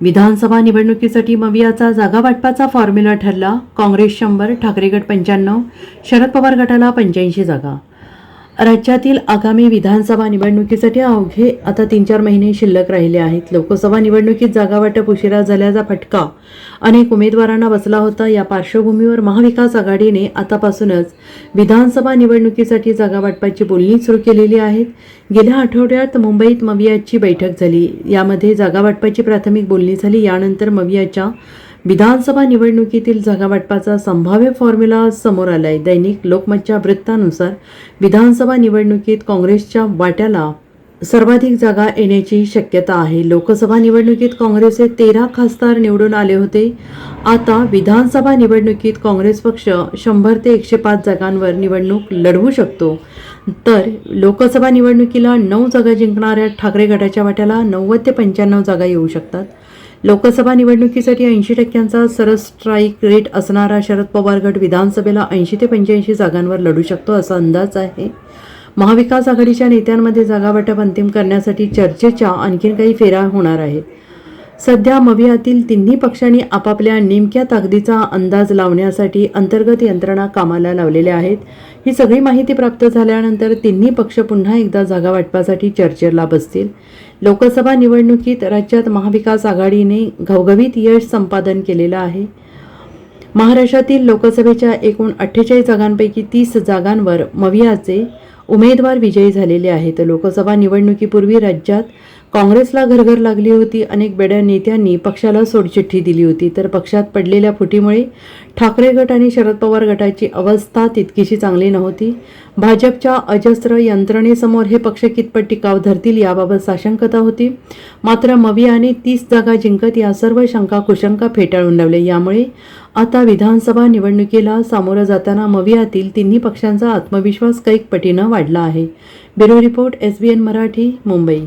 विधानसभा निवडणुकीसाठी मवियाचा जागा वाटपाचा फॉर्म्युला ठरला. काँग्रेस शंभर ठाकरे गट पंच्याण्णव शरद पवार गटाला पंच्याऐंशी जागा. राज्यातील आगामी विधानसभा निवडणुकीसाठी अवघे आता तीन चार महिने शिल्लक राहिले आहेत. लोकसभा निवडणुकीत जागा वाटप उशिरा झाल्याचा फटका. अनेक उमेदवारांना बसला होता. या पार्श्वभूमीवर महाविकास आघाडीने आतापासूनच विधानसभा निवडणुकीसाठी जागा वाटपाची बोलणी सुरू केलेली आहेत गेल्या आठवड्यात मुंबईत मवियाची बैठक झाली. यामध्ये जागा वाटपाची प्राथमिक बोलणी झाली. यानंतर मवियाच्या विधानसभा निवडणुकीतील जागा वाटपाचा संभाव्य फॉर्म्युला समोर आलाय. दैनिक लोकमतच्या वृत्तानुसार विधानसभा निवडणुकीत काँग्रेसच्या वाट्याला सर्वाधिक जागा येण्याची शक्यता आहे. लोकसभा निवडणुकीत काँग्रेसचे तेरा खासदार निवडून आले होते. आता विधानसभा निवडणुकीत काँग्रेस पक्ष शंभर ते एकशे पाच जागांवर निवडणूक लढवू शकतो. तर लोकसभा निवडणुकीला नऊ जागा जिंकणाऱ्या ठाकरे गटाच्या वाट्याला नव्वद ते पंच्याण्णव जागा येऊ शकतात. लोकसभा निवडणुकीसाठी ऐंशी टक्क्यांचा सरस स्ट्राईक रेट असणारा शरद पवार गट विधानसभेला ऐंशी ते पंच्याऐंशी जागांवर लढू शकतो असा अंदाज आहे. महाविकास आघाडीच्या नेत्यांमध्ये जागावाटप अंतिम करण्यासाठी चर्चेच्या आणखीन काही फेऱ्या होणार आहेत. सध्या मवियातील तिन्ही पक्षांनी आपापल्या नेमक्या ताकदीचा अंदाज लावण्यासाठी अंतर्गत यंत्रणा कामाला लावलेल्या आहेत. ही सगळी माहिती प्राप्त झाल्यानंतर तिन्ही पक्ष पुन्हा एकदा जागा वाटपासाठी चर्चेला बसतील. लोकसभा निवडणुकीत राज्यात महाविकास आघाडीने घवघवीत यश संपादन केलेलं आहे. महाराष्ट्रातील लोकसभेच्या एकूण अठ्ठेचाळीस जागांपैकी तीस जागांवर मवियाचे उमेदवार विजयी झालेले आहेत. लोकसभा निवडणुकीपूर्वी राज्यात काँग्रेसला घरघर लागली होती. अनेक बेड्या नेत्यांनी पक्षाला सोडचिठ्ठी दिली होती. तर पक्षात पडलेल्या फुटीमुळे ठाकरे गट आणि शरद पवार गटाची अवस्था तितकीशी चांगली नव्हती. भाजपच्या अजस्र यंत्रणेसमोर हे पक्ष कितपत टिकाव धरतील याबाबत साशंकता होती. मात्र मवियाने तीस जागा जिंकत या सर्व शंका कुशंका फेटाळून लावल्या. यामुळे आता विधानसभा निवडणुकीला सामोरं जाताना मवियातील तिन्ही पक्षांचा आत्मविश्वास कैक पटीनं वाढला आहे. Bureau report S B N Marathi Mumbai.